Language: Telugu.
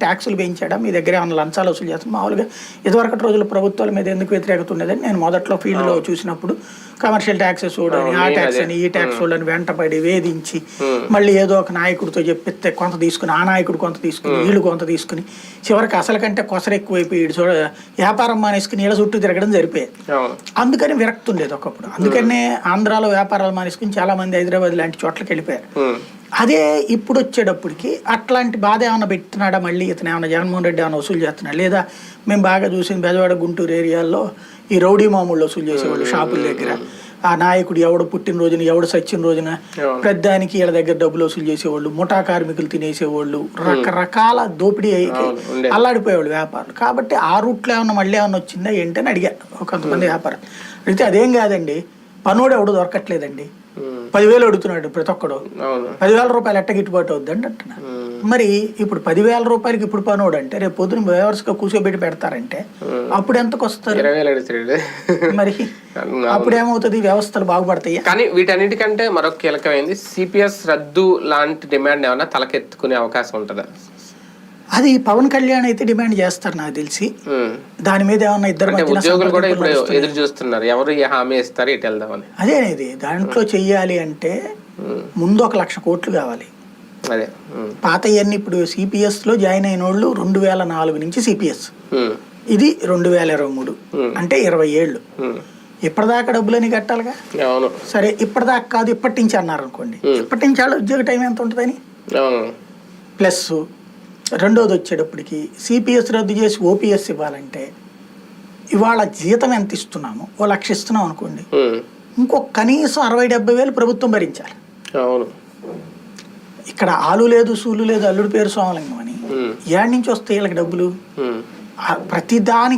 ట్యాక్సులు పెంచాడా మీ దగ్గర ఏమైనా లంచాలు వసూలు చేస్తాం మామూలుగా ఇదివరకటి రోజుల ప్రభుత్వాల మీద ఎందుకు వ్యతిరేకత ఉండేదని నేను మొదట్లో ఫీల్డ్లో చూసినప్పుడు కమర్షియల్ ట్యాక్సెస్ చూడని ఆ ట్యాక్స్. అని ఈ ట్యాక్స్ చూడని వెంటపడి వేధించి మళ్ళీ ఏదో ఒక నాయకుడితో చెప్పిస్తే కొంత తీసుకుని ఆ నాయకుడు కొంత తీసుకుని వీళ్ళు కొంత తీసుకుని చివరికి అసలు కంటే కొసరు ఎక్కువైపోయి చూడ వ్యాపారం మానేసుకుని ఈళ్ళ చుట్టూ తిరగడం సరిపోయేది అవును. అందుకని విరక్తి ఉండేది ఒకప్పుడు. అందుకనే ఆంధ్రాలో వ్యాపారాలు మానేసుకుని చాలా మంది హైదరాబాద్ లాంటి చోట్లకి వెళ్ళిపోయారు. అదే ఇప్పుడు వచ్చేటప్పటికి అట్లాంటి బాధ ఏమైనా పెట్టినాడా మళ్ళీ ఇతను ఏమైనా జగన్మోహన్ రెడ్డి ఏమైనా వసూలు చేస్తున్నాడు? లేదా మేము బాగా చూసింది బెజవాడ గుంటూరు ఏరియాల్లో ఈ రౌడీ మామూళ్ళు వసూలు చేసేవాళ్ళు షాపుల దగ్గర. ఆ నాయకుడు ఎవడు పుట్టినరోజున ఎవడు సచ్చిన రోజున. పెద్దానికి వీళ్ళ దగ్గర డబ్బులు వసూలు చేసేవాళ్ళు ముఠా కార్మికులు తినేసేవాళ్ళు రకరకాల దోపిడీ ఉండేది. అల్లాడిపోయేవాళ్ళు వ్యాపారులు. కాబట్టి ఆ రూట్లో ఏమన్నా మళ్ళీ ఏమన్నా వచ్చిందా ఏంటని అడిగా కొంతమంది వ్యాపారం అడిగితే అదేం కాదండి పనోడు ఎవడు దొరకట్లేదండి. పదివేలు అడుగుతున్నాడు ప్రతి ఒక్కడు. పదివేల రూపాయలు ఎట్ట గిట్టుబాటు అవుద్దండి అంటున్నా. మరి ఇప్పుడు పదివేల రూపాయలకి ఇప్పుడు పనోడు అంటే రేపు పొద్దున వ్యవస్థగా కూర్చోబెట్టి పెడతారంటే అప్పుడు ఎంతకు వస్తారు? మరి. అప్పుడు ఏమవుతుంది? వ్యవస్థలు బాగుపడతాయా? కానీ వీటన్నిటికంటే మరొక కీలకమైంది సిపిఎస్ రద్దు లాంటి డిమాండ్ ఏమైనా తలకెత్తుకునే అవకాశం ఉంటుందా? అది పవన్ కళ్యాణ్ అయితే డిమాండ్ చేస్తారు నాకు తెలిసి. దాని మీద ఏమన్నా ఇద్దరు ఉద్యోగులు కూడా ఇప్పుడు? ఎదురు చూస్తున్నారు ఎవరు ఏ హామీ ఇస్తారు ఇటు వెళ్దామని అదే ఇది దాంట్లో చెయ్యాలి అంటే. ముందు ఒక లక్ష కోట్లు కావాలి అదే. పాత ఇవన్నీ ఇప్పుడు సిపిఎస్లో జాయిన్ అయిన వాళ్ళు రెండు వేల నాలుగు నుంచి సిపిఎస్. ఇది రెండు వేల ఇరవై మూడు. అంటే ఇరవై ఏళ్ళు. ఇప్పటిదాకా డబ్బులని కట్టాలిగా సరే ఇప్పటిదాకా కాదు ఇప్పటి నుంచి అన్నారు అనుకోండి. ఇప్పటి నుంచి వాళ్ళ ఉద్యోగ టైం ఎంత ఉంటుందని ప్లస్ రెండోది వచ్చేటప్పటికి సిపిఎస్ రద్దు చేసి ఓపీఎస్ ఇవ్వాలంటే ఇవాళ జీతం ఎంత ఇస్తున్నాము ఓ లక్ష ఇస్తున్నాం అనుకోండి. ఇంకో కనీసం అరవై డెబ్బై వేలు ప్రభుత్వం భరించాలి ఇక్కడ ఆలు లేదు సూలు లేదు అల్లుడు పేరు సోమలింగం అని. ఏడు నుంచి వస్తాయి వీళ్ళకి డబ్బులు ఉమ్. ఆ ప్రతి దానికి